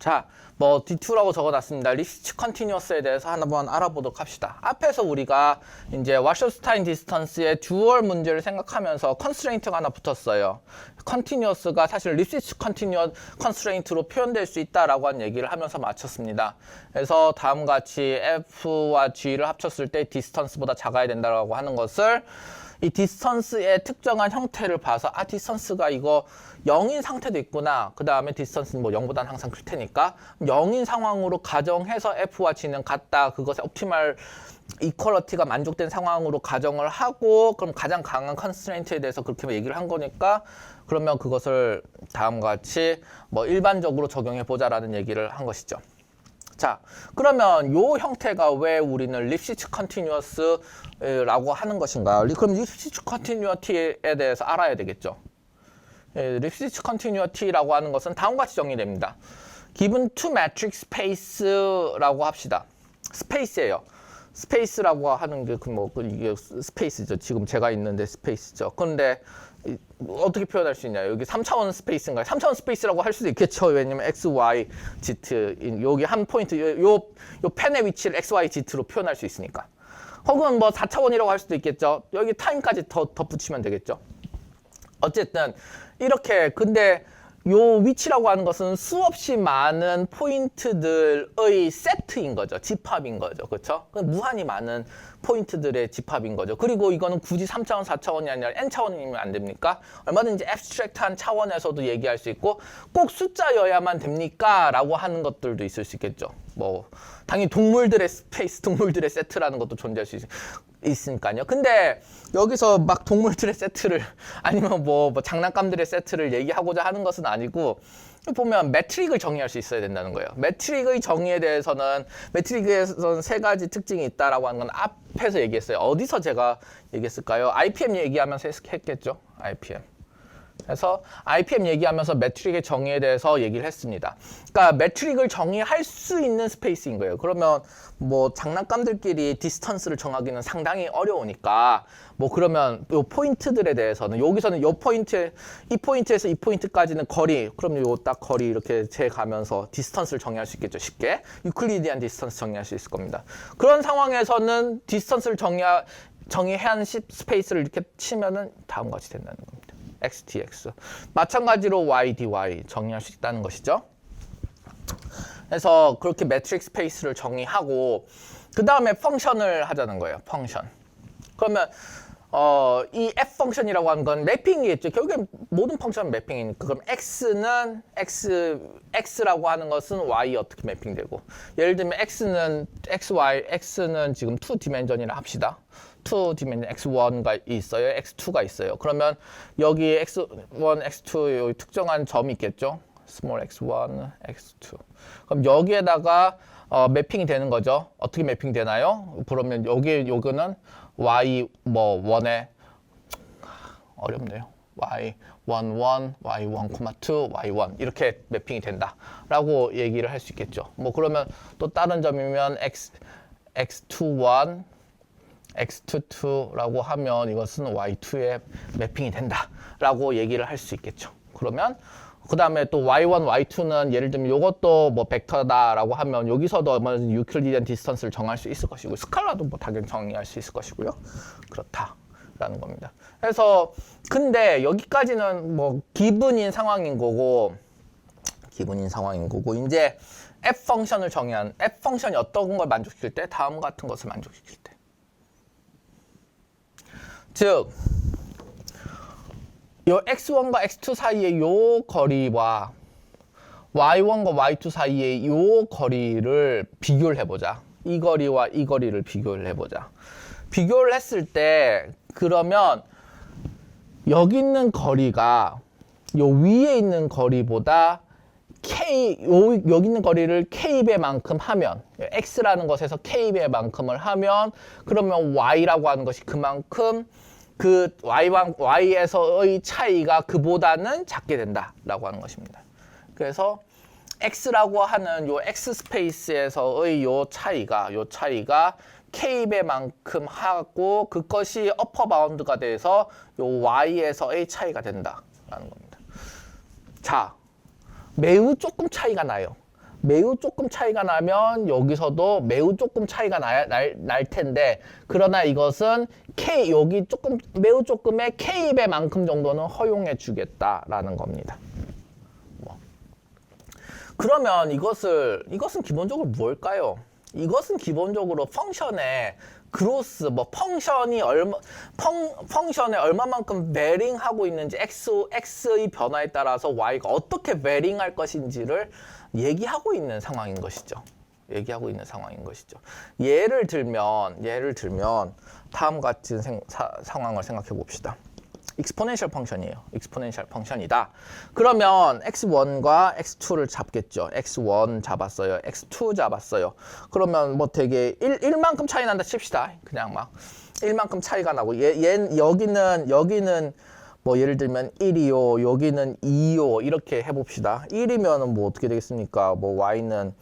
자, 뭐 D2라고 적어놨습니다. 리스트 컨티뉴어스에 대해서 한번 알아보도록 합시다. 앞에서 우리가 이제 와셔스타인 디스턴스의 듀얼 문제를 생각하면서 컨스트레인트가 하나 붙었어요. 컨티뉴어스가 사실 리스트 컨티뉴어 컨스트레인트로 표현될 수 있다라고 한 얘기를 하면서 마쳤습니다. 그래서 다음과 같이 F와 G를 합쳤을 때 디스턴스보다 작아야 된다라고 하는 것을 이 디스턴스의 특정한 형태를 봐서 아 디스턴스가 이거 0인 상태도 있구나. 그 다음에 디스턴스는 뭐 0보다는 항상 클 테니까 0인 상황으로 가정해서 F와 G는 같다. 그것의 옵티말 이퀄러티가 만족된 상황으로 가정을 하고 그럼 가장 강한 컨스트레인트에 대해서 그렇게 얘기를 한 거니까 그러면 그것을 다음과 같이 뭐 일반적으로 적용해 보자라는 얘기를 한 것이죠. 자, 그러면 요 형태가 왜 우리는 립시츠 컨티뉴어스라고 하는 것인가? 리- 그럼 립시츠 컨티뉴어티에 대해서 알아야 되겠죠. 예, 립시츠 컨티뉴어티라고 하는 것은 다음과 같이 정의됩니다. given to matrix space라고 합시다. 스페이스예요. 스페이스라고 하는 게 그뭐 이게 스페이스죠. 지금 제가 있는데 스페이스죠. 그런데 어떻게 표현할 수 있냐? 여기 3차원 스페이스인가요? 3차원 스페이스라고 할 수도 있겠죠. 왜냐면 x, y, z 인 여기 한 포인트 요, 요, 요 펜의 위치를 x, y, z로 표현할 수 있으니까. 혹은 뭐 4차원이라고 할 수도 있겠죠. 여기 타임까지 더 덧붙이면 되겠죠. 어쨌든 이렇게 근데 요 위치라고 하는 것은 수없이 많은 포인트들의 세트인 거죠. 집합인 거죠. 그렇죠? 무한히 많은 포인트들의 집합인 거죠. 그리고 이거는 굳이 3차원, 4차원이 아니라 n차원이면 안 됩니까? 얼마든지 앱스트랙트한 차원에서도 얘기할 수 있고 꼭 숫자여야만 됩니까? 라고 하는 것들도 있을 수 있겠죠. 뭐 당연히 동물들의 스페이스, 동물들의 세트라는 것도 존재할 수 있, 있으니까요. 근데 여기서 막 동물들의 세트를 아니면 뭐, 뭐 장난감들의 세트를 얘기하고자 하는 것은 아니고 보면 매트릭을 정의할 수 있어야 된다는 거예요. 매트릭의 정의에 대해서는 매트릭에서는 세 가지 특징이 있다라고 하는 건 앞에서 얘기했어요. 어디서 제가 얘기했을까요? IPM 얘기하면서 했- 했겠죠. IPM. 그래서 IPM 얘기하면서 매트릭의 정의에 대해서 얘기를 했습니다. 그러니까 매트릭을 정의할 수 있는 스페이스인 거예요. 그러면 뭐 장난감들끼리 디스턴스를 정하기는 상당히 어려우니까 뭐 그러면 요 포인트들에 대해서는 여기서는 요 포인트 이 포인트에서 이 포인트까지는 거리 그럼 요 딱 거리 이렇게 재 가면서 디스턴스를 정의할 수 있겠죠. 쉽게 유클리디안 디스턴스 정의할 수 있을 겁니다. 그런 상황에서는 디스턴스를 정의 정의해야 하는 시- 스페이스를 이렇게 치면은 다음과 같이 된다는 겁니다. X, dx. 마찬가지로 y, dy 정의할 수 있다는 것이죠. 그래서 그렇게 매트릭 스페이스를 정의하고 그 다음에 펑션을 하자는 거예요. 펑션. 그러면 어, 이 f 펑션이라고 하는 건 매핑이겠죠. 결국엔 모든 펑션은 매핑이니까 그럼 x는 x x라고 하는 것은 y 어떻게 매핑되고 예를 들면 x는 x y x는 지금 2 디멘전이라 합시다. 2 디멘전 x1가 있어요. x2가 있어요. 그러면 여기 x1, x2 여기 특정한 점이 있겠죠. small x1, x2. 그럼 여기에다가 어, 매핑이 되는 거죠. 어떻게 매핑 되나요? 그러면 여기 요거는 y 뭐 1에 어렵네요. y 1 1, y 1, 2, y 1 이렇게 매핑이 된다라고 얘기를 할 수 있겠죠. 뭐 그러면 또 다른 점이면 x x2 1 x22라고 하면 이것은 y2에 매핑이 된다라고 얘기를 할 수 있겠죠. 그러면 그 다음에 또 y1, y2는 예를 들면 이것도 뭐 벡터다라고 하면 여기서도 얼마든지 유클리디안 디스턴스를 정할 수 있을 것이고 스칼라도 뭐 당연히 정의할 수 있을 것이고요. 그렇다라는 겁니다. 그래서 근데 여기까지는 뭐 기분인 상황인 거고 기분인 상황인 거고 이제 f 펑션을 정의한 f 펑션이 어떤 걸 만족시킬 때 다음 같은 것을 만족시킬 때 즉, 요 x1과 x2 사이의 요 거리와 y1과 y2 사이의 요 거리를 비교를 해보자. 이 거리와 이 거리를 비교를 해보자. 비교를 했을 때 그러면 여기 있는 거리가 요 위에 있는 거리보다 k 요, 여기 있는 거리를 k배만큼 하면 x라는 것에서 k배만큼을 하면 그러면 y라고 하는 것이 그만큼 그 y와 y에서의 차이가 그보다는 작게 된다라고 하는 것입니다. 그래서 x라고 하는 요 x 스페이스에서의 요 차이가 요 차이가 k배만큼 하고 그것이 어퍼 바운드가 돼서 요 y에서의 차이가 된다라는 겁니다. 자, 매우 조금 차이가 나요. 매우 조금 차이가 나면 여기서도 매우 조금 차이가 나, 날, 날 텐데 그러나 이것은 K 여기 조금 매우 조금의 K배만큼 정도는 허용해 주겠다라는 겁니다. 뭐. 그러면 이것을 이것은 기본적으로 뭘까요? 이것은 기본적으로 펑션의 그로스 뭐 펑션이 얼마 펑 펑션에 얼마만큼 베링하고 있는지 x x의 변화에 따라서 y가 어떻게 베링할 것인지를 얘기하고 있는 상황인 것이죠. 얘기하고 있는 상황인 것이죠. 예를 들면 예를 들면 다음 같은 생- 사- 상황을 생각해 봅시다. 익스포넨셜 펑션이에요. 익스포넨셜 펑션이다. 그러면 x1과 x2를 잡겠죠. x1 잡았어요. x2 잡았어요. 그러면 뭐 되게 1, 1만큼 차이 난다 칩시다. 그냥 막 1만큼 차이가 나고 얘, 얘 여기는 여기는 뭐 예를 들면 1이요. 여기는 2요. 이렇게 해 봅시다. 1이면은 뭐 어떻게 되겠습니까? 뭐 y는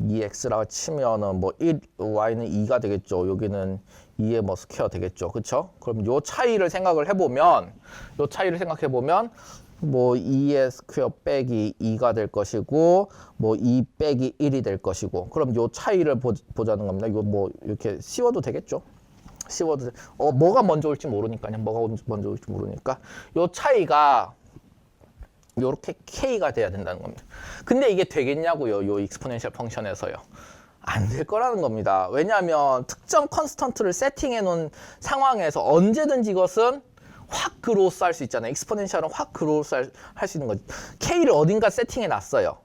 2x라고 치면은 뭐 1, y는 2가 되겠죠. 여기는 2의 뭐 스퀘어 되겠죠. 그쵸? 그럼 요 차이를 생각을 해보면, 요 차이를 생각해보면, 뭐 2의 스퀘어 빼기 2가 될 것이고, 뭐 2 빼기 1이 될 것이고, 그럼 요 차이를 보, 보자는 겁니다. 이거 뭐 이렇게 씌워도 되겠죠? 돼. 어, 뭐가 먼저 올지 모르니까요. 뭐가 먼저 올지 모르니까. 요 차이가 요렇게 k가 돼야 된다는 겁니다. 근데 이게 되겠냐고요. 요 익스포넨셜 펑션에서요. 안 될 거라는 겁니다. 왜냐하면 특정 컨스턴트를 세팅해 놓은 상황에서 언제든지 이것은 확 그로스 할 수 있잖아요. 익스포넨셜은 확 그로스 할 수 있는 거죠. k를 어딘가 세팅해 놨어요.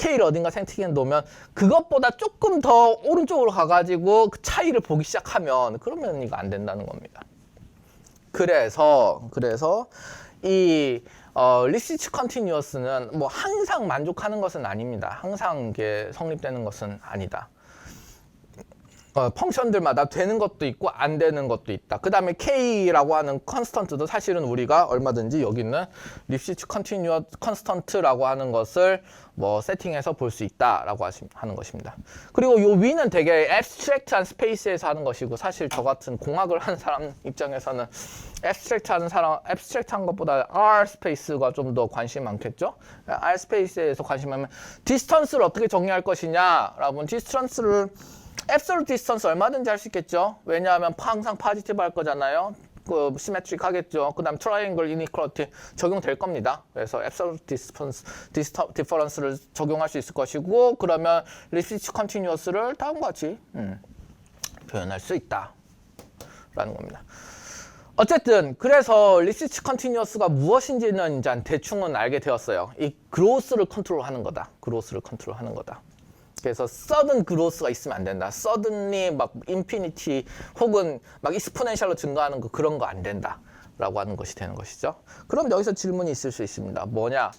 K를 어딘가 세팅해 놓으면 그것보다 조금 더 오른쪽으로 가가지고 그 차이를 보기 시작하면 그러면 이거 안 된다는 겁니다. 그래서 그래서 이 어, 리시치 컨티뉴어스는 뭐 항상 만족하는 것은 아닙니다. 항상 이게 성립되는 것은 아니다. 어, 펑션들마다 되는 것도 있고 안 되는 것도 있다. 그 다음에 K라고 하는 컨스턴트도 사실은 우리가 얼마든지 여기 있는 립시치 컨티뉴어 컨스턴트라고 하는 것을 뭐 세팅해서 볼 수 있다라고 하시, 하는 것입니다. 그리고 요 위는 되게 앱스트랙트한 스페이스에서 하는 것이고 사실 저 같은 공학을 하는 사람 입장에서는 앱스트랙트한 사람 앱스트랙트한 것보다 R 스페이스가 좀 더 관심이 많겠죠. R 스페이스에서 관심하면 디스턴스를 어떻게 정의할 것이냐라고 디스턴스를 앱솔루트 디스턴스 얼마든지 할 수 있겠죠. 왜냐하면 항상 파지티브 할 거잖아요. 그 시메트릭 하겠죠. 그 다음 트라이앵글 이니퀄리티 적용될 겁니다. 그래서 앱솔루트 디스턴스 디스터, 디퍼런스를 적용할 수 있을 것이고 그러면 리시치 컨티뉴어스를 다음과 같이 음, 표현할 수 있다. 라는 겁니다. 어쨌든 그래서 리시치 컨티뉴어스가 무엇인지는 이제 대충은 알게 되었어요. 이 그로스를 컨트롤하는 거다. 그로스를 컨트롤하는 거다. 그래서 서든 그로스가 있으면 안 된다. 서든리 막 인피니티 혹은 막 익스포넨셜로 증가하는 거 그런 거 안 된다. 라고 하는 것이 되는 것이죠. 그럼 여기서 질문이 있을 수 있습니다. 뭐냐?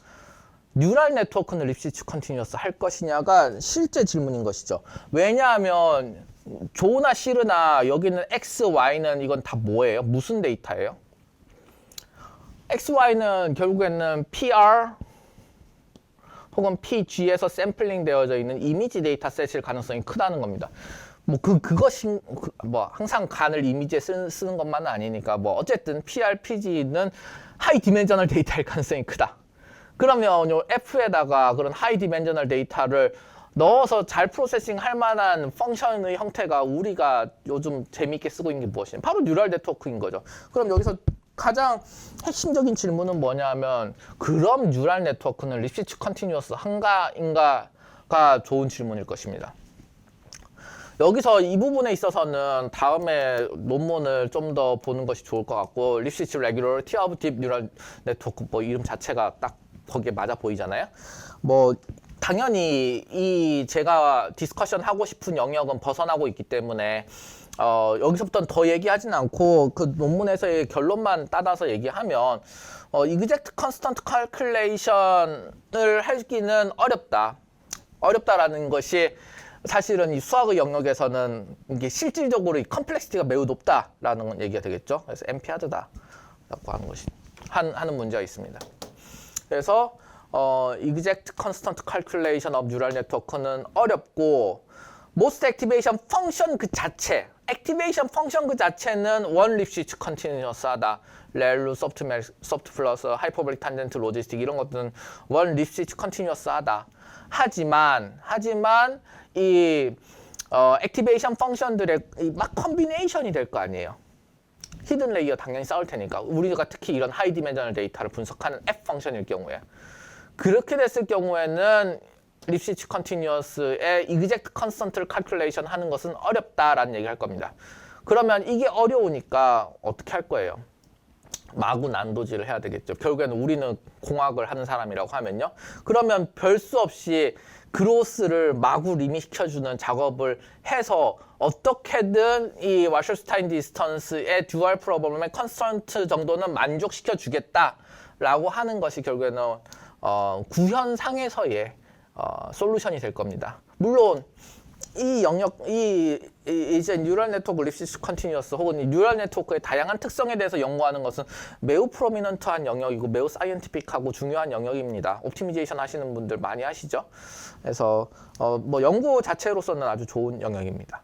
뉴럴 네트워크는 립시치 컨티뉴어스 할 것이냐가 실제 질문인 것이죠. 왜냐하면 조나 시르나 여기는 x, y는 이건 다 뭐예요? 무슨 데이터예요? x, y는 결국에는 PR 혹은 PG에서 샘플링 되어져 있는 이미지 데이터셋일 가능성이 크다는 겁니다. 뭐 그 그것이 그, 뭐 항상 간을 이미지에 쓰는, 쓰는 것만은 아니니까 뭐 어쨌든 PR, PG는 하이 디멘저널 데이터일 가능성이 크다. 그러면 요 F에다가 그런 하이 디멘저널 데이터를 넣어서 잘 프로세싱 할 만한 펑션의 형태가 우리가 요즘 재미있게 쓰고 있는 게 무엇이냐? 바로 뉴럴 네트워크인 거죠. 그럼 여기서 가장 핵심적인 질문은 뭐냐면 그럼 뉴럴 네트워크는 립시치 컨티뉴어스 한가인가가 좋은 질문일 것입니다. 여기서 이 부분에 있어서는 다음에 논문을 좀 더 보는 것이 좋을 것 같고 립시치 레귤러티 오브 딥 뉴럴 네트워크 뭐 이름 자체가 딱 거기에 맞아 보이잖아요. 뭐 당연히 이 제가 디스커션 하고 싶은 영역은 벗어나고 있기 때문에 어, 여기서부터는 더 얘기하진 않고 그 논문에서의 결론만 따라서 얘기하면 어, exact constant calculation을 하기는 어렵다. 어렵다라는 것이 사실은 이 수학의 영역에서는 이게 실질적으로 이 컴플렉시티가 매우 높다라는 얘기가 되겠죠. 그래서 NP-하드다라고 하는 것이 한, 하는 문제가 있습니다. 그래서 어, exact constant calculation of neural network는 어렵고 most activation function 그 자체 액티베이션 펑션 그 자체는 원 립시츠 컨티뉴어스하다. 렐루, 소프트 멜, 소프트 플러스, 하이퍼블릭 탄젠트, 로지스틱 이런 것들은 원 립시츠 컨티뉴어스하다. 하지만 하지만 이 어, 액티베이션 펑션들의 이막 컨비네이션이 될 거 아니에요. 히든 레이어 당연히 싸울 테니까 우리가 특히 이런 하이 디멘전al 데이터를 분석하는 F 펑션일 경우에 그렇게 됐을 경우에는 립시츠 컨티뉴어스의 이그젝트 컨스턴트를 칼큘레이션 하는 것은 어렵다라는 얘기를 할 겁니다. 그러면 이게 어려우니까 어떻게 할 거예요? 마구 난도질을 해야 되겠죠. 결국에는 우리는 공학을 하는 사람이라고 하면요. 그러면 별 수 없이 그로스를 마구 리미시켜주는 작업을 해서 어떻게든 이 와셔스타인 디스턴스의 듀얼 프로블럼의 컨스턴트 정도는 만족시켜 주겠다라고 하는 것이 결국에는 어, 구현상에서의 어, 솔루션이 될 겁니다. 물론 이 영역, 이, 이 이제 뉴럴 네트워크 립시스 컨티뉴어스 혹은 이 뉴럴 네트워크의 다양한 특성에 대해서 연구하는 것은 매우 프로미넌트한 영역이고 매우 사이언티픽하고 중요한 영역입니다. 옵티미제이션 하시는 분들 많이 하시죠. 그래서 어, 뭐 연구 자체로서는 아주 좋은 영역입니다.